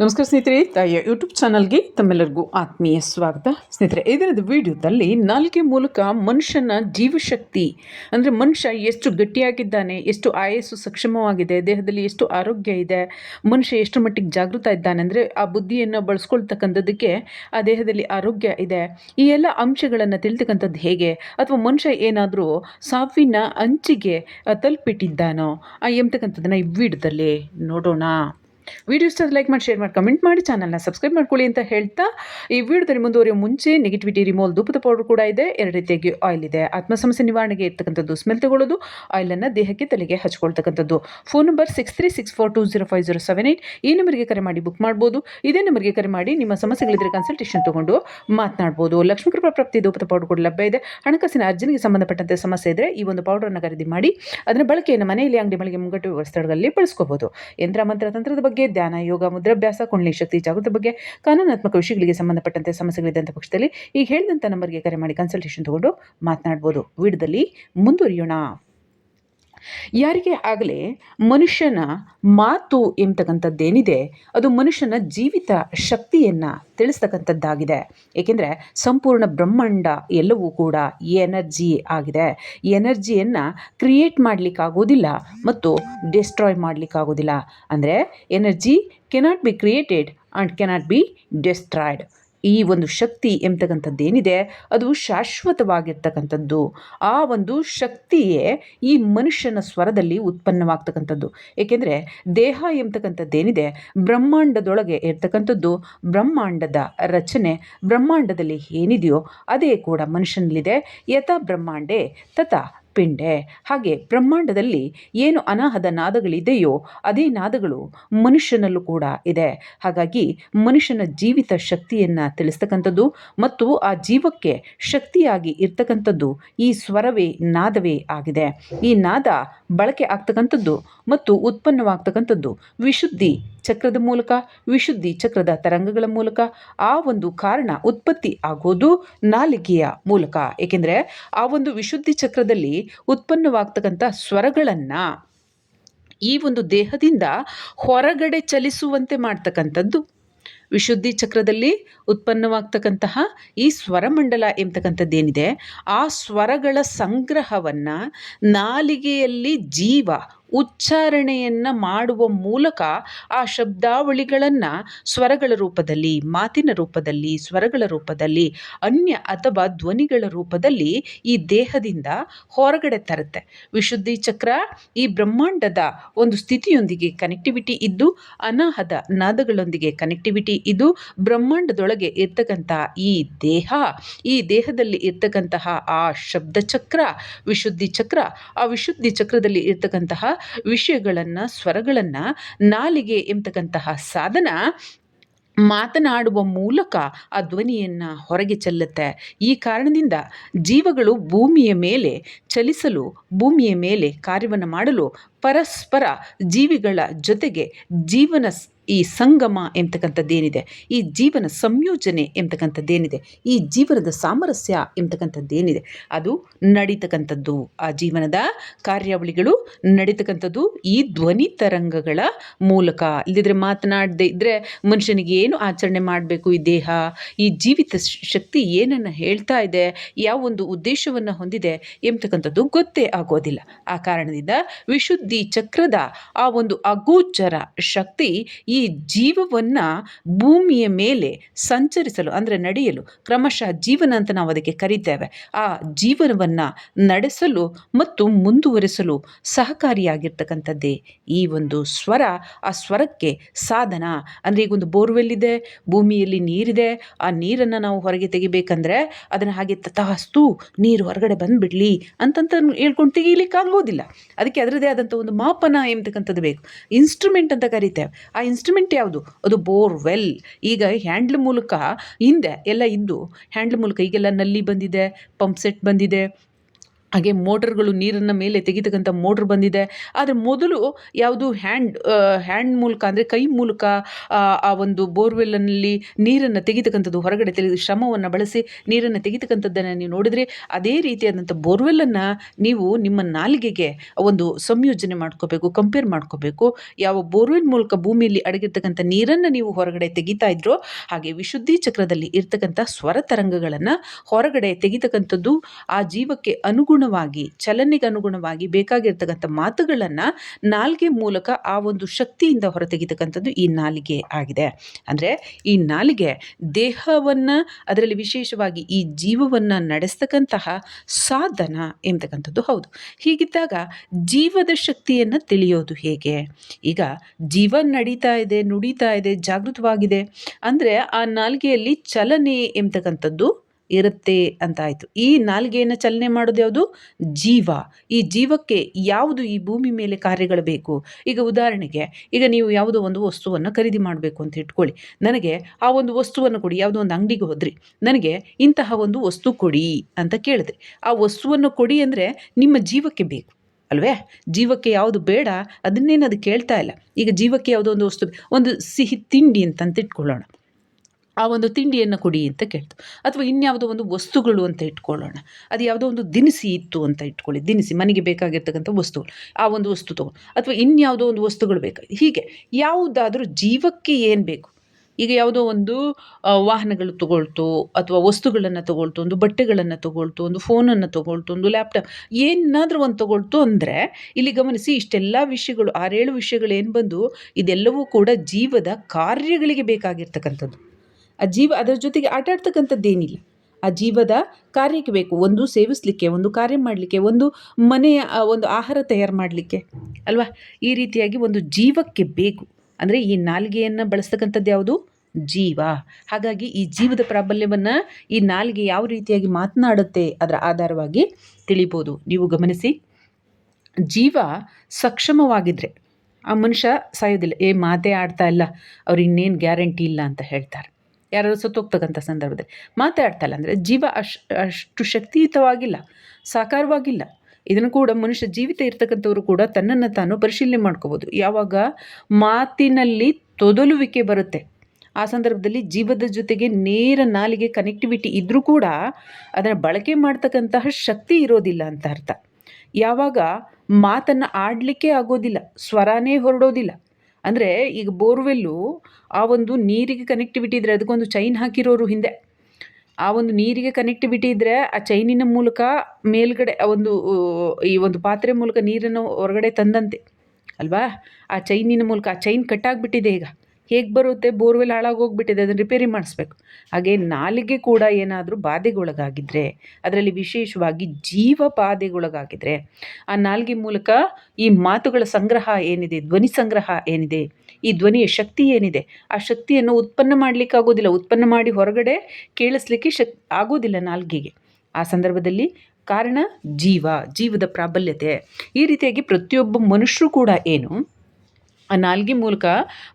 ನಮಸ್ಕಾರ ಸ್ನೇಹಿತರೆ, ತಾಯಿಯ ಯೂಟ್ಯೂಬ್ ಚಾನಲ್ಗೆ ತಮ್ಮೆಲ್ಲರಿಗೂ ಆತ್ಮೀಯ ಸ್ವಾಗತ. ಸ್ನೇಹಿತರೆ, ಇದರದ ವಿಡಿಯೋದಲ್ಲಿ ನಾಲ್ಕೆ ಮೂಲಕ ಮನುಷ್ಯನ ಜೀವಶಕ್ತಿ, ಅಂದರೆ ಮನುಷ್ಯ ಎಷ್ಟು ಗಟ್ಟಿಯಾಗಿದ್ದಾನೆ, ಎಷ್ಟು ಆಯಸ್ಸು ಸಕ್ಷಮವಾಗಿದೆ, ದೇಹದಲ್ಲಿ ಎಷ್ಟು ಆರೋಗ್ಯ ಇದೆ, ಮನುಷ್ಯ ಎಷ್ಟು ಮಟ್ಟಿಗೆ ಜಾಗೃತ ಇದ್ದಾನೆ, ಅಂದರೆ ಆ ಬುದ್ಧಿಯನ್ನು ಬಳಸ್ಕೊಳ್ತಕ್ಕಂಥದ್ದಕ್ಕೆ ಆ ದೇಹದಲ್ಲಿ ಆರೋಗ್ಯ ಇದೆ. ಈ ಎಲ್ಲ ಅಂಶಗಳನ್ನು ತಿಳಿತಕ್ಕಂಥದ್ದು ಹೇಗೆ? ಅಥವಾ ಮನುಷ್ಯ ಏನಾದರೂ ಸಾವಿನ ಅಂಚಿಗೆ ತಲುಪಿಟ್ಟಿದ್ದಾನೋ ಎಂಬತಕ್ಕಂಥದ್ದನ್ನು ಈ ವಿಡಿಯೋದಲ್ಲಿ ನೋಡೋಣ. ವಿಡಿಯೋ ಇಷ್ಟ ಲೈಕ್ ಮಾಡಿ ಶೇರ್ ಮಾಡಿ ಕಮೆಂಟ್ ಮಾಡಿ ಚಾನಲ್ನ ಸಬ್ಸ್ಕ್ರೈಬ್ ಮಾಡ್ಕೊಳ್ಳಿ ಅಂತ ಹೇಳ್ತಾ, ಈ ವಿಡಿಯೋದಲ್ಲಿ ಮುಂದುವರಿಯೋ ಮುಂಚೆ ನೆಗೆಟಿವಿಟಿ ರಿಮೋಲ್ ಧೂಪದ ಪೌಡರ್ ಕೂಡ ಇದೆ. ಎರಡು ರೀತಿಯಾಗಿ ಆಯಿಲ್ ಇದೆ. ಆತ್ಮ ಸಮಸ್ಯೆ ನಿವಾರಣೆಗೆ ಇರ್ತಕ್ಕಂಥದ್ದು ಸ್ಮೆಲ್ ತಗೊಳ್ಳೋದು ಆಯಿಲನ್ನು ದೇಹಕ್ಕೆ, ತಲೆಗೆ ಹಚ್ಕೊಳ್ತಕ್ಕಂಥದ್ದು. Phone number six three six four two zero five zero seven eight ಈ ನಂಬರ್ಗೆ ಕರೆ ಮಾಡಿ ಬುಕ್ ಮಾಡ್ಬೋದು. ಇದೇ ನಂಬರ್ಗೆ ಕರೆ ಮಾಡಿ ನಿಮ್ಮ ಸಮಸ್ಯೆಗಳಿದ್ರೆ ಕನ್ಸಲ್ಟೇಷನ್ ತಗೊಂಡು ಮಾತನಾಡ್ಬೋದು. ಲಕ್ಷ್ಮೀ ಕೃಪಾ ಪ್ರಾಪ್ತಿ ಧೂಪದ ಪೌಡರ್ ಕೂಡ ಲಭ್ಯ ಇದೆ. ಹಣಕಾಸಿನ ಅರ್ಜಿನಿಗೆ ಸಂಬಂಧಪಟ್ಟಂತೆ ಸಮಸ್ಯೆ ಇದ್ದರೆ ಈ ಒಂದು ಪೌಡರನ್ನು ಖರೀದಿ ಮಾಡಿ ಅದರ ಬಳಕೆಯನ್ನು ಮನೆಯಲ್ಲಿ ಅಂಗಡಿ ಮಳಿಗೆ ಮುಂಗಟ್ಟು ಸ್ಥಳಗಳಲ್ಲಿ ಬಳಸ್ಕೋಬಹುದು ಯಂತ್ರ, ಮಂತ್ರ, ತಂತ್ರದ ಬಗ್ಗೆ ಧ್ಯಾನ, ಯೋಗ, ಮುದ್ರಾಭ್ಯಾಸ, ಕುಂಡಲಿ ಶಕ್ತಿ, ಜಾಗೃತಿ ಬಗ್ಗೆ ಕಾನೂನಾತ್ಮಕ ವಿಷಯಗಳಿಗೆ ಸಂಬಂಧಪಟ್ಟಂತೆ ಸಮಸ್ಯೆಗಳಿದ್ದಂಥ ಪಕ್ಷದಲ್ಲಿ ಈಗ ಹೇಳಿದಂಥ ನಂಬರ್ಗೆ ಕರೆ ಮಾಡಿ ಕನ್ಸಲ್ಟೇಷನ್ ತಗೊಂಡು ಮಾತನಾಡ್ಬೋದು. ವಿಡಿಯೋದಲ್ಲಿ ಮುಂದುವರಿಯೋಣ. ಯಾರಿಗೆ ಆಗಲೇ ಮನುಷ್ಯನ ಮಾತು ಎಂಬತಕ್ಕಂಥದ್ದೇನಿದೆ, ಅದು ಮನುಷ್ಯನ ಜೀವಿತ ಶಕ್ತಿಯನ್ನು ತಿಳಿಸ್ತಕ್ಕಂಥದ್ದಾಗಿದೆ. ಏಕೆಂದರೆ ಸಂಪೂರ್ಣ ಬ್ರಹ್ಮಾಂಡ ಎಲ್ಲವೂ ಕೂಡ ಎನರ್ಜಿ ಆಗಿದೆ. ಎನರ್ಜಿಯನ್ನು ಕ್ರಿಯೇಟ್ ಮಾಡಲಿಕ್ಕಾಗೋದಿಲ್ಲ ಮತ್ತು ಡಿಸ್ಟ್ರಾಯ್ ಮಾಡಲಿಕ್ಕಾಗೋದಿಲ್ಲ. ಅಂದರೆ energy cannot be created and cannot be destroyed. ಈ ಒಂದು ಶಕ್ತಿ ಎಂಬತಕ್ಕಂಥದ್ದೇನಿದೆ, ಅದು ಶಾಶ್ವತವಾಗಿರ್ತಕ್ಕಂಥದ್ದು. ಆ ಒಂದು ಶಕ್ತಿಯೇ ಈ ಮನುಷ್ಯನ ಸ್ವರದಲ್ಲಿ ಉತ್ಪನ್ನವಾಗ್ತಕ್ಕಂಥದ್ದು. ಏಕೆಂದರೆ ದೇಹ ಎಂಬತಕ್ಕಂಥದ್ದೇನಿದೆ, ಬ್ರಹ್ಮಾಂಡದೊಳಗೆ ಇರ್ತಕ್ಕಂಥದ್ದು, ಬ್ರಹ್ಮಾಂಡದ ರಚನೆ, ಬ್ರಹ್ಮಾಂಡದಲ್ಲಿ ಏನಿದೆಯೋ, ಅದೇ ಕೂಡ ಮನುಷ್ಯನಲ್ಲಿದೆ. ಯಥಾ ಬ್ರಹ್ಮಾಂಡೇ ತಥಾ ಪಿಂಡೆ. ಹಾಗೆ ಬ್ರಹ್ಮಾಂಡದಲ್ಲಿ ಏನು ಅನಾಹದ ನಾದಗಳಿದೆಯೋ ಅದೇ ನಾದಗಳು ಮನುಷ್ಯನಲ್ಲೂ ಕೂಡ ಇದೆ. ಹಾಗಾಗಿ ಮನುಷ್ಯನ ಜೀವಿತ ಶಕ್ತಿಯನ್ನು ತಿಳಿಸ್ತಕ್ಕಂಥದ್ದು ಮತ್ತು ಆ ಜೀವಕ್ಕೆ ಶಕ್ತಿಯಾಗಿ ಇರ್ತಕ್ಕಂಥದ್ದು ಈ ಸ್ವರವೇ, ನಾದವೇ ಆಗಿದೆ. ಈ ನಾದ ಬಳಕೆ ಆಗ್ತಕ್ಕಂಥದ್ದು ಮತ್ತು ಉತ್ಪನ್ನವಾಗ್ತಕ್ಕಂಥದ್ದು ವಿಶುದ್ಧಿ ಚಕ್ರದ ಮೂಲಕ, ವಿಶುದ್ಧಿ ಚಕ್ರದ ತರಂಗಗಳ ಮೂಲಕ, ಆ ಒಂದು ಕಾರಣ ಉತ್ಪತ್ತಿ ಆಗೋದು ನಾಲಿಗೆಯ ಮೂಲಕ. ಏಕೆಂದರೆ ಆ ಒಂದು ವಿಶುದ್ಧಿ ಚಕ್ರದಲ್ಲಿ ಉತ್ಪನ್ನವಾಗ್ತಕ್ಕಂಥ ಸ್ವರಗಳನ್ನು ಈ ಒಂದು ದೇಹದಿಂದ ಹೊರಗಡೆ ಚಲಿಸುವಂತೆ ಮಾಡ್ತಕ್ಕಂಥದ್ದು. ವಿಶುದ್ಧಿ ಚಕ್ರದಲ್ಲಿ ಉತ್ಪನ್ನವಾಗ್ತಕ್ಕಂತಹ ಈ ಸ್ವರಮಂಡಲ ಎಂಬತಕ್ಕಂಥದ್ದೇನಿದೆ. ಆ ಸ್ವರಗಳ ಸಂಗ್ರಹವನ್ನು ನಾಲಿಗೆಯಲ್ಲಿ ಜೀವ ಉಚ್ಚಾರಣೆಯನ್ನು ಮಾಡುವ ಮೂಲಕ ಆ ಶಬ್ದಾವಳಿಗಳನ್ನು ಸ್ವರಗಳ ರೂಪದಲ್ಲಿ, ಮಾತಿನ ರೂಪದಲ್ಲಿ, ಸ್ವರಗಳ ರೂಪದಲ್ಲಿ, ಅನ್ಯ ಅಥವಾ ಧ್ವನಿಗಳ ರೂಪದಲ್ಲಿ ಈ ದೇಹದಿಂದ ಹೊರಗಡೆ ತರುತ್ತೆ. ವಿಶುದ್ಧಿ ಚಕ್ರ ಈ ಬ್ರಹ್ಮಾಂಡದ ಒಂದು ಸ್ಥಿತಿಯೊಂದಿಗೆ ಕನೆಕ್ಟಿವಿಟಿ ಇದ್ದು ಅನಾಹದ ನಾದಗಳೊಂದಿಗೆ ಕನೆಕ್ಟಿವಿಟಿ ಇದು ಬ್ರಹ್ಮಾಂಡದೊಳಗೆ ಇರ್ತಕ್ಕಂಥ ಈ ದೇಹ, ಈ ದೇಹದಲ್ಲಿ ಇರ್ತಕ್ಕಂತಹ ಆ ಶಬ್ದ ಚಕ್ರ ವಿಶುದ್ಧಿ ಚಕ್ರ, ಆ ವಿಶುದ್ಧಿ ಚಕ್ರದಲ್ಲಿ ಇರ್ತಕ್ಕಂತಹ ವಿಷಯಗಳನ್ನು, ಸ್ವರಗಳನ್ನು ನಾಲಿಗೆ ಎಂಬತಕ್ಕಂತಹ ಸಾಧನ ಮಾತನಾಡುವ ಮೂಲಕ ಆ ಧ್ವನಿಯನ್ನು ಹೊರಗೆ ಚೆಲ್ಲುತ್ತೆ. ಈ ಕಾರಣದಿಂದ ಜೀವಗಳು ಭೂಮಿಯ ಮೇಲೆ ಚಲಿಸಲು, ಭೂಮಿಯ ಮೇಲೆ ಕಾರ್ಯವನ್ನು ಮಾಡಲು ಪರಸ್ಪರ ಜೀವಿಗಳ ಜೊತೆಗೆ ಜೀವನ ಈ ಸಂಗಮ ಎಂಬತಕ್ಕಂಥದ್ದೇನಿದೆ ಈ ಜೀವನ ಸಂಯೋಜನೆ ಎಂಬತಕ್ಕಂಥದ್ದೇನಿದೆ ಈ ಜೀವನದ ಸಾಮರಸ್ಯ ಎಂಬತಕ್ಕಂಥದ್ದೇನಿದೆ ಅದು ನಡೀತಕ್ಕಂಥದ್ದು. ಆ ಜೀವನದ ಕಾರ್ಯಾವಳಿಗಳು ನಡೀತಕ್ಕಂಥದ್ದು. ಈ ಧ್ವನಿ ತರಂಗಗಳ ಮೂಲಕ. ಇಲ್ಲದಿದ್ರೆ ಮಾತನಾಡದೇ ಇದ್ದರೆ ಮನುಷ್ಯನಿಗೆ ಏನು ಆಚರಣೆ ಮಾಡಬೇಕು ಈ ದೇಹ? ಈ ಜೀವಿತ ಶಕ್ತಿ ಏನನ್ನು ಹೇಳ್ತಾ ಇದೆ? ಯಾವ ಒಂದು ಉದ್ದೇಶವನ್ನು ಹೊಂದಿದೆ ಎಂಬತಕ್ಕಂಥದ್ದು ಗೊತ್ತೇ ಆಗೋದಿಲ್ಲ. ಆ ಕಾರಣದಿಂದ ವಿಶುದ್ಧಿ ಚಕ್ರದ ಆ ಒಂದು ಅಗೋಚರ ಶಕ್ತಿ ಈ ಜೀವವನ್ನು ಭೂಮಿಯ ಮೇಲೆ ಸಂಚರಿಸಲು, ಅಂದರೆ ನಡೆಯಲು ಕ್ರಮಶಃ ಜೀವನ ಅಂತ ನಾವು ಅದಕ್ಕೆ ಕರೀತೇವೆ. ಆ ಜೀವನವನ್ನು ನಡೆಸಲು ಮತ್ತು ಮುಂದುವರಿಸಲು ಸಹಕಾರಿಯಾಗಿರ್ತಕ್ಕಂಥದ್ದೇ ಈ ಒಂದು ಸ್ವರ. ಆ ಸ್ವರಕ್ಕೆ ಸಾಧನ. ಅಂದರೆ ಈಗ ಒಂದು ಬೋರ್ವೆಲ್ ಇದೆ ಭೂಮಿಯಲ್ಲಿ ನೀರಿದೆ, ಆ ನೀರನ್ನು ನಾವು ಹೊರಗೆ ತೆಗಿಬೇಕಂದ್ರೆ ಅದನ್ನು ಹಾಗೆ ತಥಾಸ್ತು ನೀರು ಹೊರಗಡೆ ಬಂದುಬಿಡಲಿ ಅಂತಂತ ಹೇಳ್ಕೊಂಡು ತೆಗೀಲಿಕ್ಕಾಗೋದಿಲ್ಲ. ಅದಕ್ಕೆ ಅದರದೇ ಆದಂಥ ಒಂದು ಮಾಪನ ಎಂಬತಕ್ಕಂಥದ್ದು ಬೇಕು. ಇನ್ಸ್ಟ್ರೂಮೆಂಟ್ ಅಂತ ಕರಿತೇವೆ. ಆ ಇನ್ಸ್ಟ್ರೂಮೆಂಟ್ ಯಾವುದು? ಅದು ಬೋರ್ವೆಲ್ ಈಗ ಹ್ಯಾಂಡ್ಲ್ ಮೂಲಕ ಹಿಂದೆ ಎಲ್ಲ ಇದ್ದು ಹ್ಯಾಂಡ್ಲ್ ಮೂಲಕ ಈಗೆಲ್ಲ ನಲ್ಲಿ ಬಂದಿದೆ ಪಂಪ್ ಸೆಟ್ ಬಂದಿದೆ ಹಾಗೆ ಮೋಟರ್ಗಳು ನೀರನ್ನು ಮೇಲೆ ತೆಗಿತಕ್ಕಂಥ ಮೋಟ್ರ್ ಬಂದಿದೆ. ಆದರೆ ಮೊದಲು ಯಾವುದು ಹ್ಯಾಂಡ್ ಹ್ಯಾಂಡ್ ಮೂಲಕ ಅಂದರೆ ಕೈ ಮೂಲಕ ಆ, ಒಂದು ಬೋರ್ವೆಲ್ನಲ್ಲಿ ನೀರನ್ನು ತೆಗಿತಕ್ಕಂಥದ್ದು ಹೊರಗಡೆ ತೆಗೆದು ಶ್ರಮವನ್ನು ಬಳಸಿ ನೀರನ್ನು ತೆಗಿತಕ್ಕಂಥದ್ದನ್ನು ನೀವು ನೋಡಿದರೆ ಅದೇ ರೀತಿಯಾದಂಥ ಬೋರ್ವೆಲ್ಲನ್ನು ನೀವು ನಿಮ್ಮ ನಾಲಿಗೆಗೆ ಒಂದು ಸಂಯೋಜನೆ ಮಾಡ್ಕೋಬೇಕು ಕಂಪೇರ್ ಮಾಡ್ಕೋಬೇಕು. ಯಾವ ಬೋರ್ವೆಲ್ ಮೂಲಕ ಭೂಮಿಯಲ್ಲಿ ಅಡಗಿರ್ತಕ್ಕಂಥ ನೀರನ್ನು ನೀವು ಹೊರಗಡೆ ತೆಗಿತಾ ಇದ್ರೋ ಹಾಗೆ ವಿಶುದ್ಧಿ ಚಕ್ರದಲ್ಲಿ ಇರ್ತಕ್ಕಂಥ ಸ್ವರ ತರಂಗಗಳನ್ನು ಹೊರಗಡೆ ತೆಗಿತಕ್ಕಂಥದ್ದು ಆ ಜೀವಕ್ಕೆ ಅನುಗುಣವಾಗಿ, ಚಲನೆಗೆ ಅನುಗುಣವಾಗಿ ಬೇಕಾಗಿರ್ತಕ್ಕಂಥ ಮಾತುಗಳನ್ನು ನಾಲಿಗೆ ಮೂಲಕ ಆ ಒಂದು ಶಕ್ತಿಯಿಂದ ಹೊರತೆಗಿತಕ್ಕಂಥದ್ದು ಈ ನಾಲಿಗೆ ಆಗಿದೆ. ಅಂದರೆ ಈ ನಾಲಿಗೆ ದೇಹವನ್ನು, ಅದರಲ್ಲಿ ವಿಶೇಷವಾಗಿ ಈ ಜೀವವನ್ನು ನಡೆಸ್ತಕ್ಕಂತಹ ಸಾಧನ ಎಂಬತಕ್ಕಂಥದ್ದು ಹೌದು. ಹೀಗಿದ್ದಾಗ ಜೀವದ ಶಕ್ತಿಯನ್ನು ತಿಳಿಯೋದು ಹೇಗೆ? ಈಗ ಜೀವ ನಡೀತಾ ಇದೆ, ನುಡಿತಾ ಇದೆ, ಜಾಗೃತವಾಗಿದೆ. ಅಂದರೆ ಆ ನಾಲಿಗೆಯಲ್ಲಿ ಚಲನೆ ಎಂಬತಕ್ಕಂಥದ್ದು ಇರುತ್ತೆ ಅಂತ ಆಯಿತು ಈ ನಾಲ್ಗೆಯನ್ನು ಚಲನೆ ಮಾಡೋದು ಯಾವುದು? ಜೀವ. ಈ ಜೀವಕ್ಕೆ ಯಾವುದು ಈ ಭೂಮಿ ಮೇಲೆ ಕಾರ್ಯಗಳು ಬೇಕು? ಈಗ ಉದಾಹರಣೆಗೆ, ಈಗ ನೀವು ಯಾವುದೋ ಒಂದು ವಸ್ತುವನ್ನು ಖರೀದಿ ಮಾಡಬೇಕು ಅಂತ ಇಟ್ಕೊಳ್ಳಿ. ನನಗೆ ಆ ಒಂದು ವಸ್ತುವನ್ನು ಕೊಡಿ, ಯಾವುದೋ ಒಂದು ಅಂಗಡಿಗೆ ಹೋದ್ರಿ. ನನಗೆ ಇಂತಹ ಒಂದು ವಸ್ತು ಕೊಡಿ ಅಂತ ಕೇಳಿದ್ರಿ ಆ ವಸ್ತುವನ್ನು ಕೊಡಿ ಅಂದರೆ ನಿಮ್ಮ ಜೀವಕ್ಕೆ ಬೇಕು, ಅಲ್ವೇ? ಜೀವಕ್ಕೆ ಯಾವುದು ಬೇಡ ಅದನ್ನೇನು ಅದು ಕೇಳ್ತಾ ಇಲ್ಲ. ಈಗ ಜೀವಕ್ಕೆ ಯಾವುದೋ ಒಂದು ವಸ್ತು, ಒಂದು ಸಿಹಿ ತಿಂಡಿ ಅಂತ ಇಟ್ಕೊಳ್ಳೋಣ ಆ ಒಂದು ತಿಂಡಿಯನ್ನು ಕೊಡಿ ಅಂತ ಕೇಳ್ತು. ಅಥವಾ ಇನ್ಯಾವುದೋ ಒಂದು ವಸ್ತುಗಳು ಅಂತ ಇಟ್ಕೊಳ್ಳೋಣ. ಅದು ಯಾವುದೋ ಒಂದು ದಿನಸಿ ಇತ್ತು ಅಂತ ಇಟ್ಕೊಳ್ಳಿ. ದಿನಸಿ, ಮನೆಗೆ ಬೇಕಾಗಿರ್ತಕ್ಕಂಥ ವಸ್ತುಗಳು. ಆ ಒಂದು ವಸ್ತು ತಗೋ. ಅಥವಾ ಇನ್ಯಾವುದೋ ಒಂದು ವಸ್ತುಗಳು ಬೇಕು? ಹೀಗೆ. ಯಾವುದಾದ್ರೂ ಜೀವಕ್ಕೆ ಏನು ಬೇಕು? ಈಗ ಯಾವುದೋ ಒಂದು ವಾಹನಗಳು ತಗೊಳ್ತು, ಅಥವಾ ವಸ್ತುಗಳನ್ನು ತಗೊಳ್ತು, ಒಂದು ಬಟ್ಟೆಗಳನ್ನು ತಗೊಳ್ತು, ಒಂದು ಫೋನನ್ನು ತಗೊಳ್ತು, ಒಂದು ಲ್ಯಾಪ್ಟಾಪ್, ಏನಾದರೂ ಒಂದು ತಗೊಳ್ತು ಅಂದರೆ, ಇಲ್ಲಿ ಗಮನಿಸಿ ಇಷ್ಟೆಲ್ಲ ವಿಷಯಗಳು, ಆರೇಳು ವಿಷಯಗಳು ಏನು ಬಂದು ಇದೆಲ್ಲವೂ ಕೂಡ ಜೀವದ ಕಾರ್ಯಗಳಿಗೆ ಬೇಕಾಗಿರ್ತಕ್ಕಂಥದ್ದು. ಆ ಜೀವ ಅದರ ಜೊತೆಗೆ ಆಟ ಆಡ್ತಕ್ಕಂಥದ್ದೇನಿಲ್ಲ ಆ ಜೀವದ ಕಾರ್ಯಕ್ಕೆ ಬೇಕು, ಒಂದು ಸೇವಿಸಲಿಕ್ಕೆ, ಒಂದು ಕಾರ್ಯ ಮಾಡಲಿಕ್ಕೆ, ಒಂದು ಮನೆಯ ಒಂದು ಆಹಾರ ತಯಾರು ಮಾಡಲಿಕ್ಕೆ, ಅಲ್ವಾ? ಈ ರೀತಿಯಾಗಿ ಒಂದು ಜೀವಕ್ಕೆ ಬೇಕು. ಅಂದರೆ ಈ ನಾಲಿಗೆಯನ್ನು ಬಳಸ್ತಕ್ಕಂಥದ್ದು ಯಾವುದು? ಜೀವ. ಹಾಗಾಗಿ ಈ ಜೀವದ ಪ್ರಾಬಲ್ಯವನ್ನು ಈ ನಾಲಿಗೆ ಯಾವ ರೀತಿಯಾಗಿ ಮಾತನಾಡುತ್ತೆ ಅದರ ಆಧಾರವಾಗಿ ತಿಳಿಬೋದು. ನೀವು ಗಮನಿಸಿ, ಜೀವ ಸಕ್ಷಮವಾಗಿದ್ದರೆ ಆ ಮನುಷ್ಯ ಸಾಯೋದಿಲ್ಲ, ಏ, ಮಾತೇ ಆಡ್ತಾ ಇಲ್ಲ, ಅವ್ರು ಇನ್ನೇನು ಗ್ಯಾರಂಟಿ ಇಲ್ಲ ಅಂತ ಹೇಳ್ತಾರೆ. ಯಾರಾದ್ರು ಸತ್ತೋಗ್ತಕ್ಕಂಥ ಸಂದರ್ಭದಲ್ಲಿ ಮಾತಾಡ್ತಲ್ಲ ಅಂದರೆ ಜೀವ ಅಶ್, ಅಷ್ಟು ಶಕ್ತಿಯುತವಾಗಿಲ್ಲ, ಸಾಕಾರವಾಗಿಲ್ಲ. ಇದನ್ನು ಕೂಡ ಮನುಷ್ಯ ಜೀವಿತ ಇರ್ತಕ್ಕಂಥವ್ರು ಕೂಡ ತನ್ನನ್ನು ತಾನು ಪರಿಶೀಲನೆ ಮಾಡ್ಕೋಬೋದು. ಯಾವಾಗ ಮಾತಿನಲ್ಲಿ ತೊದಲುವಿಕೆ ಬರುತ್ತೆ, ಆ ಸಂದರ್ಭದಲ್ಲಿ ಜೀವದ ಜೊತೆಗೆ ನೇರ ನಾಲಿಗೆ ಕನೆಕ್ಟಿವಿಟಿ ಇದ್ದರೂ ಕೂಡ ಅದನ್ನು ಬಳಕೆ ಮಾಡ್ತಕ್ಕಂತಹ ಶಕ್ತಿ ಇರೋದಿಲ್ಲ ಅಂತ ಅರ್ಥ. ಯಾವಾಗ ಮಾತನ್ನು ಆಡಲಿಕ್ಕೆ ಆಗೋದಿಲ್ಲ, ಸ್ವರನೇ ಹೊರಡೋದಿಲ್ಲ ಅಂದರೆ ಈಗ ಬೋರ್ವೆಲ್ಲು ಆ ಒಂದು ನೀರಿಗೆ ಕನೆಕ್ಟಿವಿಟಿ ಇದ್ದರೆ ಅದಕ್ಕೊಂದು ಚೈನ್ ಹಾಕಿರೋರು ಹಿಂದೆ. ಆ ಒಂದು ನೀರಿಗೆ ಕನೆಕ್ಟಿವಿಟಿ ಇದ್ದರೆ ಆ ಚೈನಿನ ಮೂಲಕ ಮೇಲ್ಗಡೆ, ಆ ಒಂದು ಈ ಒಂದು ಪಾತ್ರೆ ಮೂಲಕ ನೀರನ್ನು ಹೊರಗಡೆ ತಂದಂತೆ. ಅಲ್ವಾ? ಆ ಚೈನಿನ ಮೂಲಕ, ಆ ಚೈನ್ ಕಟ್ಟಾಗಿಬಿಟ್ಟಿದೆ ಈಗ. ಹೇಗೆ ಬರುತ್ತೆ? ಬೋರ್ವೆಲ್ ಹಾಳಾಗೋಗ್ಬಿಟ್ಟಿದೆ ಅದನ್ನು ರಿಪೇರಿ ಮಾಡಿಸ್ಬೇಕು. ಹಾಗೆ ನಾಲಿಗೆ ಕೂಡ ಏನಾದರೂ ಬಾಧೆಗೊಳಗಾಗಿದ್ದರೆ ಅದರಲ್ಲಿ ವಿಶೇಷವಾಗಿ ಜೀವ ಬಾಧೆಗೊಳಗಾಗಿದ್ದರೆ ಆ ನಾಲಿಗೆ ಮೂಲಕ ಈ ಮಾತುಗಳ ಸಂಗ್ರಹ ಏನಿದೆ, ಧ್ವನಿ ಸಂಗ್ರಹ ಏನಿದೆ, ಈ ಧ್ವನಿಯ ಶಕ್ತಿ ಏನಿದೆ, ಆ ಶಕ್ತಿಯನ್ನು ಉತ್ಪನ್ನ ಮಾಡಲಿಕ್ಕೆ ಆಗೋದಿಲ್ಲ. ಉತ್ಪನ್ನ ಮಾಡಿ ಹೊರಗಡೆ ಕೇಳಿಸ್ಲಿಕ್ಕೆ ಶಕ್, ಆಗೋದಿಲ್ಲ ನಾಲ್ಗೆಗೆ. ಆ ಸಂದರ್ಭದಲ್ಲಿ ಕಾರಣ ಜೀವ, ಜೀವದ ಪ್ರಾಬಲ್ಯತೆ. ಈ ರೀತಿಯಾಗಿ ಪ್ರತಿಯೊಬ್ಬ ಮನುಷ್ಯರು ಕೂಡ ಏನು ನಾಲ್ಗೆ ಮೂಲಕ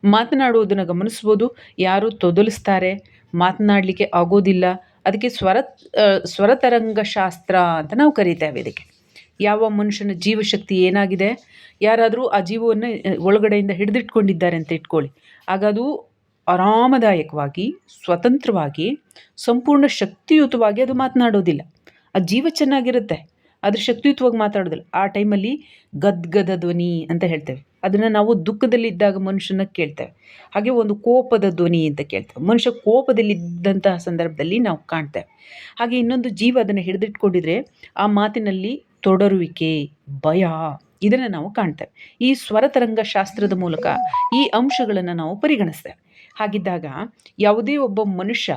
ಮಾತನಾಡುವುದನ್ನು ಗಮನಿಸ್ಬೋದು. ಯಾರು ತೊದಲಿಸ್ತಾರೆ ಮಾತನಾಡಲಿಕ್ಕೆ ಆಗೋದಿಲ್ಲ. ಅದಕ್ಕೆ ಸ್ವರ ಆ, ಸ್ವರತರಂಗ ಶಾಸ್ತ್ರ ಅಂತ ನಾವು ಕರಿತೇವೆ ಇದಕ್ಕೆ. ಯಾವ ಮನುಷ್ಯನ ಜೀವಶಕ್ತಿ ಏನಾಗಿದೆ? ಯಾರಾದರೂ ಆ ಜೀವವನ್ನು ಒಳಗಡೆಯಿಂದ ಹಿಡಿದಿಟ್ಕೊಂಡಿದ್ದಾರೆ ಅಂತ ಇಟ್ಕೊಳ್ಳಿ. ಆಗ ಅದು ಆರಾಮದಾಯಕವಾಗಿ ಸ್ವತಂತ್ರವಾಗಿ ಸಂಪೂರ್ಣ ಶಕ್ತಿಯುತವಾಗಿ ಅದು ಮಾತನಾಡೋದಿಲ್ಲ. ಆ ಜೀವ ಚೆನ್ನಾಗಿರುತ್ತೆ ಅದು ಶಕ್ತಿಯುತವಾಗಿ ಮಾತಾಡೋದಿಲ್ಲ. ಆ ಟೈಮಲ್ಲಿ ಗದ್ಗದ ಧ್ವನಿ ಅಂತ ಹೇಳ್ತೇವೆ. ಅದನ್ನು ನಾವು ದುಃಖದಲ್ಲಿದ್ದಾಗ ಮನುಷ್ಯನ ಕೇಳ್ತೇವೆ. ಹಾಗೆ ಒಂದು ಕೋಪದ ಧ್ವನಿ ಅಂತ ಕೇಳ್ತೇವೆ. ಮನುಷ್ಯ ಕೋಪದಲ್ಲಿದ್ದಂತಹ ಸಂದರ್ಭದಲ್ಲಿ ನಾವು ಕಾಣ್ತೇವೆ. ಹಾಗೆ ಇನ್ನೊಂದು ಜೀವ ಅದನ್ನು ಹಿಡಿದಿಟ್ಕೊಂಡಿದ್ರೆ ಆ ಮಾತಿನಲ್ಲಿ ತೊಡರುವಿಕೆ, ಭಯ ಇದನ್ನು ನಾವು ಕಾಣ್ತೇವೆ. ಈ ಸ್ವರತರಂಗ ಶಾಸ್ತ್ರದ ಮೂಲಕ ಈ ಅಂಶಗಳನ್ನು ನಾವು ಪರಿಗಣಿಸ್ತೇವೆ. ಹಾಗಿದ್ದಾಗ ಯಾವುದೇ ಒಬ್ಬ ಮನುಷ್ಯ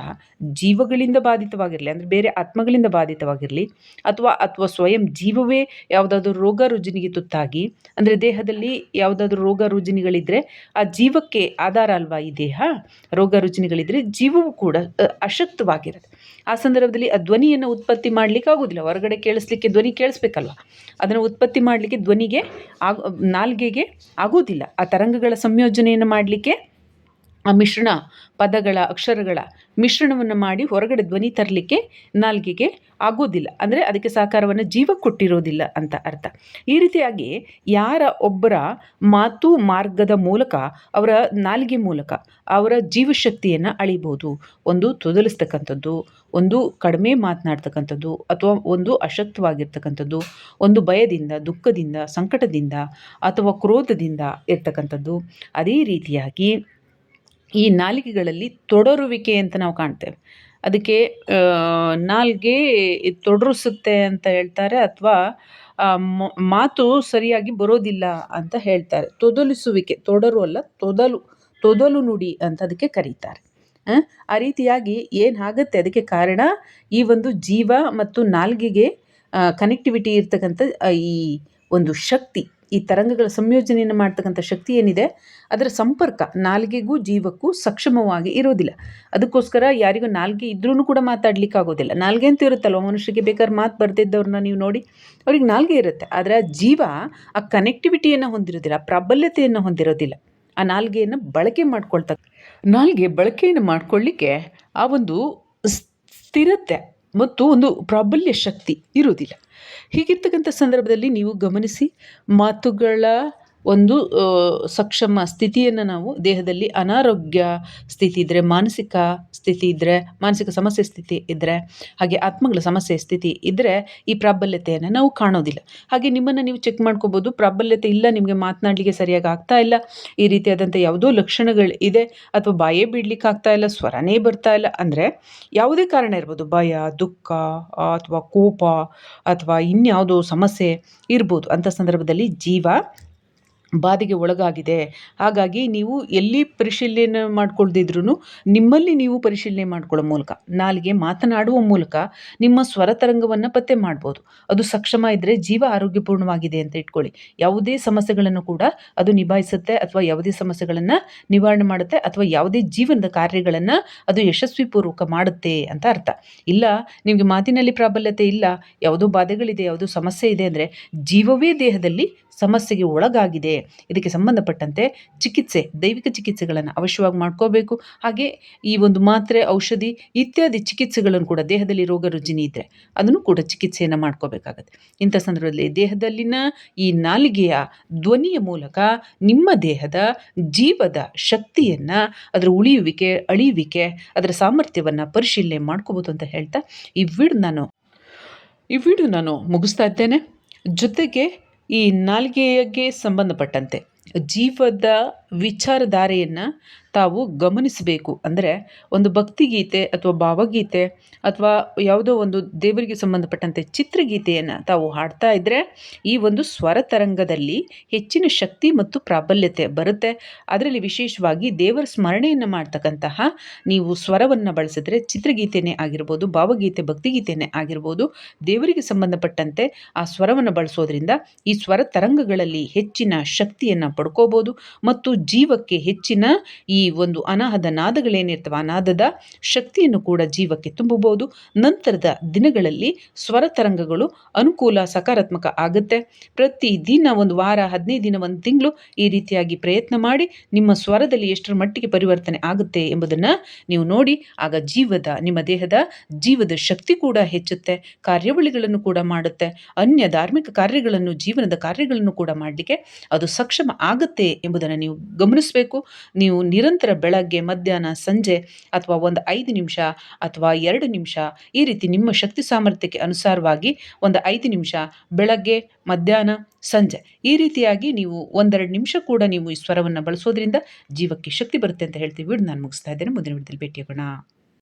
ಜೀವಗಳಿಂದ ಬಾಧಿತವಾಗಿರಲಿ, ಅಂದರೆ ಬೇರೆ ಆತ್ಮಗಳಿಂದ ಬಾಧಿತವಾಗಿರಲಿ, ಅಥವಾ ಅಥವಾ ಸ್ವಯಂ ಜೀವವೇ ಯಾವುದಾದ್ರೂ ರೋಗ ರುಜಿನಿಗೆ ತುತ್ತಾಗಿ, ಅಂದರೆ ದೇಹದಲ್ಲಿ ಯಾವುದಾದ್ರೂ ರೋಗ ರುಜಿನಿಗಳಿದ್ದರೆ ಆ ಜೀವಕ್ಕೆ ಆಧಾರ ಅಲ್ವಾ ಈ ದೇಹ? ರೋಗ ರುಜಿನಿಗಳಿದ್ದರೆ ಜೀವವು ಕೂಡ ಅಶಕ್ತವಾಗಿರುತ್ತೆ. ಆ ಸಂದರ್ಭದಲ್ಲಿ ಆ ಧ್ವನಿಯನ್ನು ಉತ್ಪತ್ತಿ ಮಾಡಲಿಕ್ಕೆ ಆಗೋದಿಲ್ಲ. ಹೊರಗಡೆ ಕೇಳಿಸ್ಲಿಕ್ಕೆ ಧ್ವನಿ ಕೇಳಿಸ್ಬೇಕಲ್ವ? ಅದನ್ನು ಉತ್ಪತ್ತಿ ಮಾಡಲಿಕ್ಕೆ ಧ್ವನಿಗೆ ಆಗ, ನಾಲ್ಗೆಗೆ ಆಗೋದಿಲ್ಲ. ಆ ತರಂಗಗಳ ಸಂಯೋಜನೆಯನ್ನು ಮಾಡಲಿಕ್ಕೆ ಆ ಮಿಶ್ರಣ ಪದಗಳ, ಅಕ್ಷರಗಳ ಮಿಶ್ರಣವನ್ನು ಮಾಡಿ ಹೊರಗಡೆ ಧ್ವನಿ ತರಲಿಕ್ಕೆ ನಾಲ್ಗೆಗೆ ಆಗೋದಿಲ್ಲ. ಅಂದರೆ ಅದಕ್ಕೆ ಸಹಕಾರವನ್ನು ಜೀವ ಕೊಟ್ಟಿರೋದಿಲ್ಲ ಅಂತ ಅರ್ಥ. ಈ ರೀತಿಯಾಗಿ ಯಾರ ಒಬ್ಬರ ಮಾತು ಮಾರ್ಗದ ಮೂಲಕ, ಅವರ ನಾಲಿಗೆ ಮೂಲಕ ಅವರ ಜೀವಶಕ್ತಿಯನ್ನು ಅಳಿಬೋದು? ಒಂದು ತೊದಲಿಸ್ತಕ್ಕಂಥದ್ದು, ಒಂದು ಕಡಿಮೆ ಮಾತನಾಡ್ತಕ್ಕಂಥದ್ದು, ಅಥವಾ ಒಂದು ಅಶಕ್ತವಾಗಿರ್ತಕ್ಕಂಥದ್ದು, ಒಂದು ಭಯದಿಂದ, ದುಃಖದಿಂದ, ಸಂಕಟದಿಂದ, ಅಥವಾ ಕ್ರೋಧದಿಂದ ಇರ್ತಕ್ಕಂಥದ್ದು. ಅದೇ ರೀತಿಯಾಗಿ ಈ ನಾಲಿಗೆಗಳಲ್ಲಿ ತೊಡರುವಿಕೆ ಅಂತ ನಾವು ಕಾಣ್ತೇವೆ. ಅದಕ್ಕೆ ನಾಲಿಗೆ ತೊಡರಿಸುತ್ತೆ ಅಂತ ಹೇಳ್ತಾರೆ ಅಥವಾ ಮಾತು ಸರಿಯಾಗಿ ಬರೋದಿಲ್ಲ ಅಂತ ಹೇಳ್ತಾರೆ. ತೊದಲಿಸುವಿಕೆ, ತೊಡರು ಅಲ್ಲ, ತೊದಲು ತೊದಲು ನುಡಿ ಅಂತ ಅದಕ್ಕೆ ಕರೀತಾರೆ. ಆ ರೀತಿಯಾಗಿ ಏನಾಗುತ್ತೆ ಅದಕ್ಕೆ ಕಾರಣ ಈ ಒಂದು ಜೀವ ಮತ್ತು ನಾಲಿಗೆಗೆ ಕನೆಕ್ಟಿವಿಟಿ ಇರ್ತಕ್ಕಂಥ ಈ ಒಂದು ಶಕ್ತಿ. ಈ ತರಂಗಗಳ ಸಂಯೋಜನೆಯನ್ನು ಮಾಡ್ತಕ್ಕಂಥ ಶಕ್ತಿ ಏನಿದೆ? ಅದರ ಸಂಪರ್ಕ ನಾಲ್ಗೆಗೂ ಜೀವಕ್ಕೂ ಸಕ್ಷಮವಾಗಿ ಇರೋದಿಲ್ಲ. ಅದಕ್ಕೋಸ್ಕರ ಯಾರಿಗೂ ನಾಲ್ಗೆ ಇದ್ರೂ ಕೂಡ ಮಾತಾಡ್ಲಿಕ್ಕೆ ಆಗೋದಿಲ್ಲ ನಾಲ್ಗೆ ಅಂತ ಇರುತ್ತಲ್ವ? ಮನುಷ್ಯರಿಗೆ ಬೇಕಾದ್ರೆ ಮಾತು ಬರ್ದಿದ್ದವ್ರನ್ನ ನೀವು ನೋಡಿ. ಅವ್ರಿಗೆ ನಾಲ್ಗೆ ಇರುತ್ತೆ. ಆದರೆ ಆ ಜೀವ ಆ ಕನೆಕ್ಟಿವಿಟಿಯನ್ನು ಹೊಂದಿರೋದಿಲ್ಲ ಪ್ರಾಬಲ್ಯತೆಯನ್ನು ಹೊಂದಿರೋದಿಲ್ಲ. ಆ ನಾಲ್ಗೆಯನ್ನು ಬಳಕೆ ಮಾಡ್ಕೊಳ್ತಕ್ಕ ನಾಲ್ಗೆ ಬಳಕೆಯನ್ನು ಮಾಡ್ಕೊಳ್ಳಿಕ್ಕೆ ಆ ಒಂದು ಸ್ಥಿರತೆ ಮತ್ತು ಒಂದು ಪ್ರಾಬಲ್ಯ ಶಕ್ತಿ ಇರುವುದಿಲ್ಲ. ಹೀಗಿರ್ತಕ್ಕಂಥ ಸಂದರ್ಭದಲ್ಲಿ ನೀವು ಗಮನಿಸಿ ಮಾತುಗಳ ಒಂದು ಸಕ್ಷಮ ಸ್ಥಿತಿಯನ್ನು ನಾವು ದೇಹದಲ್ಲಿ ಅನಾರೋಗ್ಯ ಸ್ಥಿತಿ ಇದ್ದರೆ ಮಾನಸಿಕ ಸ್ಥಿತಿ ಇದ್ದರೆ ಮಾನಸಿಕ ಸಮಸ್ಯೆ ಸ್ಥಿತಿ ಇದ್ದರೆ ಹಾಗೆ ಆತ್ಮಗಳ ಸಮಸ್ಯೆ ಸ್ಥಿತಿ ಇದ್ದರೆ ಈ ಪ್ರಾಬಲ್ಯತೆಯನ್ನು ನಾವು ಕಾಣೋದಿಲ್ಲ. ಹಾಗೆ ನಿಮ್ಮನ್ನು ನೀವು ಚೆಕ್ ಮಾಡ್ಕೋಬೋದು, ಪ್ರಾಬಲ್ಯತೆ ಇಲ್ಲ, ನಿಮಗೆ ಮಾತನಾಡಲಿಕ್ಕೆ ಸರಿಯಾಗಿ ಆಗ್ತಾ ಇಲ್ಲ, ಈ ರೀತಿಯಾದಂಥ ಯಾವುದೋ ಲಕ್ಷಣಗಳು ಇದೆ, ಅಥವಾ ಬಾಯೇ ಬಿಡ್ಲಿಕ್ಕೆ ಆಗ್ತಾ ಇಲ್ಲ, ಸ್ವರನೇ ಬರ್ತಾ ಇಲ್ಲ, ಅಂದರೆ ಯಾವುದೇ ಕಾರಣ ಇರ್ಬೋದು, ಭಯ, ದುಃಖ, ಅಥವಾ ಕೋಪ, ಅಥವಾ ಇನ್ಯಾವುದೋ ಸಮಸ್ಯೆ ಇರ್ಬೋದು. ಅಂಥ ಸಂದರ್ಭದಲ್ಲಿ ಜೀವ ಬಾಧೆಗೆ ಒಳಗಾಗಿದೆ. ಹಾಗಾಗಿ ನೀವು ಎಲ್ಲಿ ಪರಿಶೀಲನೆ ಮಾಡ್ಕೊಳ್ದಿದ್ರೂ ನಿಮ್ಮಲ್ಲಿ ನೀವು ಪರಿಶೀಲನೆ ಮಾಡ್ಕೊಳ್ಳೋ ಮೂಲಕ, ನಾಲಿಗೆ ಮಾತನಾಡುವ ಮೂಲಕ ನಿಮ್ಮ ಸ್ವರ ತರಂಗವನ್ನು ಪತ್ತೆ ಮಾಡ್ಬೋದು. ಅದು ಸಕ್ಷಮ ಇದ್ದರೆ ಜೀವ ಆರೋಗ್ಯಪೂರ್ಣವಾಗಿದೆ ಅಂತ ಇಟ್ಕೊಳ್ಳಿ. ಯಾವುದೇ ಸಮಸ್ಯೆಗಳನ್ನು ಕೂಡ ಅದು ನಿಭಾಯಿಸುತ್ತೆ ಅಥವಾ ಯಾವುದೇ ಸಮಸ್ಯೆಗಳನ್ನು ನಿವಾರಣೆ ಮಾಡುತ್ತೆ ಅಥವಾ ಯಾವುದೇ ಜೀವನದ ಕಾರ್ಯಗಳನ್ನು ಅದು ಯಶಸ್ವಿಪೂರ್ವಕ ಮಾಡುತ್ತೆ ಅಂತ ಅರ್ಥ. ಇಲ್ಲ, ನಿಮಗೆ ಮಾತಿನಲ್ಲಿ ಪ್ರಾಬಲ್ಯತೆ ಇಲ್ಲ, ಯಾವುದೋ ಬಾಧೆಗಳಿದೆ, ಯಾವುದೋ ಸಮಸ್ಯೆ ಇದೆ ಅಂದರೆ ಜೀವವೇ ದೇಹದಲ್ಲಿ ಸಮಸ್ಯೆಗೆ ಒಳಗಾಗಿದೆ. ಇದಕ್ಕೆ ಸಂಬಂಧಪಟ್ಟಂತೆ ಚಿಕಿತ್ಸೆ, ದೈವಿಕ ಚಿಕಿತ್ಸೆಗಳನ್ನು ಅವಶ್ಯವಾಗಿ ಮಾಡ್ಕೋಬೇಕು. ಹಾಗೆ ಈ ಒಂದು ಮಾತ್ರೆ, ಔಷಧಿ ಇತ್ಯಾದಿ ಚಿಕಿತ್ಸೆಗಳನ್ನು ಕೂಡ ದೇಹದಲ್ಲಿ ರೋಗ ರುಜಿನಿ ಇದ್ದರೆ ಅದನ್ನು ಕೂಡ ಚಿಕಿತ್ಸೆಯನ್ನು ಮಾಡ್ಕೋಬೇಕಾಗುತ್ತೆ. ಇಂಥ ಸಂದರ್ಭದಲ್ಲಿ ದೇಹದಲ್ಲಿನ ಈ ನಾಲಿಗೆಯ ಧ್ವನಿಯ ಮೂಲಕ ನಿಮ್ಮ ದೇಹದ ಜೀವದ ಶಕ್ತಿಯನ್ನು, ಅದರ ಉಳಿಯುವಿಕೆ, ಅಳಿಯುವಿಕೆ, ಅದರ ಸಾಮರ್ಥ್ಯವನ್ನು ಪರಿಶೀಲನೆ ಮಾಡ್ಕೋಬೋದು ಅಂತ ಹೇಳ್ತಾ ಈ ವಿಡಿಯೋ ನಾನು, ಈ ವಿಡಿಯೋ ನಾನು ಮುಗಿಸ್ತಾ ಇದ್ದೇನೆ. ಜೊತೆಗೆ ಈ ನಾಲಿಗೆಗೆ ಸಂಬಂಧಪಟ್ಟಂತೆ ಜೀವದ ವಿಚಾರಧಾರೆಯನ್ನು ತಾವು ಗಮನಿಸಬೇಕು. ಅಂದರೆ ಒಂದು ಭಕ್ತಿಗೀತೆ ಅಥವಾ ಭಾವಗೀತೆ ಅಥವಾ ಯಾವುದೋ ಒಂದು ದೇವರಿಗೆ ಸಂಬಂಧಪಟ್ಟಂತೆ ಚಿತ್ರಗೀತೆಯನ್ನು ತಾವು ಹಾಡ್ತಾ ಇದ್ದರೆ ಈ ಒಂದು ಸ್ವರ ತರಂಗದಲ್ಲಿ ಹೆಚ್ಚಿನ ಶಕ್ತಿ ಮತ್ತು ಪ್ರಾಬಲ್ಯತೆ ಬರುತ್ತೆ. ಅದರಲ್ಲಿ ವಿಶೇಷವಾಗಿ ದೇವರ ಸ್ಮರಣೆಯನ್ನು ಮಾಡ್ತಕ್ಕಂತಹ ನೀವು ಸ್ವರವನ್ನು ಬಳಸಿದ್ರೆ ಚಿತ್ರಗೀತೆಯೇ ಆಗಿರ್ಬೋದು, ಭಾವಗೀತೆ ಭಕ್ತಿಗೀತೆಯೇ ಆಗಿರ್ಬೋದು, ದೇವರಿಗೆ ಸಂಬಂಧಪಟ್ಟಂತೆ ಆ ಸ್ವರವನ್ನು ಬಳಸೋದ್ರಿಂದ ಈ ಸ್ವರ ತರಂಗಗಳಲ್ಲಿ ಹೆಚ್ಚಿನ ಶಕ್ತಿಯನ್ನು ಪಡ್ಕೋಬೋದು. ಮತ್ತು ಜೀವಕ್ಕೆ ಹೆಚ್ಚಿನ ಈ ಒಂದು ಅನಾಹದ ನಾದಗಳೇನಿರ್ತವೆ ನಾದದ ಶಕ್ತಿಯನ್ನು ಕೂಡ ಜೀವಕ್ಕೆ ತುಂಬಬಹುದು. ನಂತರದ ದಿನಗಳಲ್ಲಿ ಸ್ವರ ತರಂಗಗಳು ಅನುಕೂಲ, ಸಕಾರಾತ್ಮಕ ಆಗುತ್ತೆ. ಪ್ರತಿ ದಿನ ಒಂದು ವಾರ, ಹದಿನೈದು ದಿನ, ಒಂದು ತಿಂಗಳು ಈ ರೀತಿಯಾಗಿ ಪ್ರಯತ್ನ ಮಾಡಿ ನಿಮ್ಮ ಸ್ವರದಲ್ಲಿ ಎಷ್ಟರ ಮಟ್ಟಿಗೆ ಪರಿವರ್ತನೆ ಆಗುತ್ತೆ ಎಂಬುದನ್ನು ನೀವು ನೋಡಿ, ಆಗ ಜೀವದ, ನಿಮ್ಮ ದೇಹದ ಜೀವದ ಶಕ್ತಿ ಕೂಡ ಹೆಚ್ಚುತ್ತೆ, ಕಾರ್ಯವಳಿಗಳನ್ನು ಕೂಡ ಮಾಡುತ್ತೆ, ಅನ್ಯ ಧಾರ್ಮಿಕ ಕಾರ್ಯಗಳನ್ನು, ಜೀವನದ ಕಾರ್ಯಗಳನ್ನು ಕೂಡ ಮಾಡಲಿಕ್ಕೆ ಅದು ಸಕ್ಷಮ ಆಗುತ್ತೆ ಎಂಬುದನ್ನು ನೀವು ಗಮನಿಸಬೇಕು. ನೀವು ನಿರಂತರ ಬೆಳಗ್ಗೆ, ಮಧ್ಯಾಹ್ನ, ಸಂಜೆ ಅಥವಾ ಒಂದು ಐದು ನಿಮಿಷ ಅಥವಾ ಎರಡು ನಿಮಿಷ ಈ ರೀತಿ ನಿಮ್ಮ ಶಕ್ತಿ ಸಾಮರ್ಥ್ಯಕ್ಕೆ ಅನುಸಾರವಾಗಿ ಒಂದು ಐದು ನಿಮಿಷ ಬೆಳಗ್ಗೆ, ಮಧ್ಯಾಹ್ನ, ಸಂಜೆ ಈ ರೀತಿಯಾಗಿ ನೀವು ಒಂದೆರಡು ನಿಮಿಷ ಕೂಡ ನೀವು ಈ ಸ್ವರವನ್ನು ಬಳಸೋದ್ರಿಂದ ಜೀವಕ್ಕೆ ಶಕ್ತಿ ಬರುತ್ತೆ ಅಂತ ಹೇಳ್ತೀವಿ ನಾನು ಮುಗಿಸ್ತಾ ಇದ್ದೇನೆ. ಮುಂದಿನ ವಿಡಿಯೋದಲ್ಲಿ ಭೇಟಿಯಾಗೋಣ.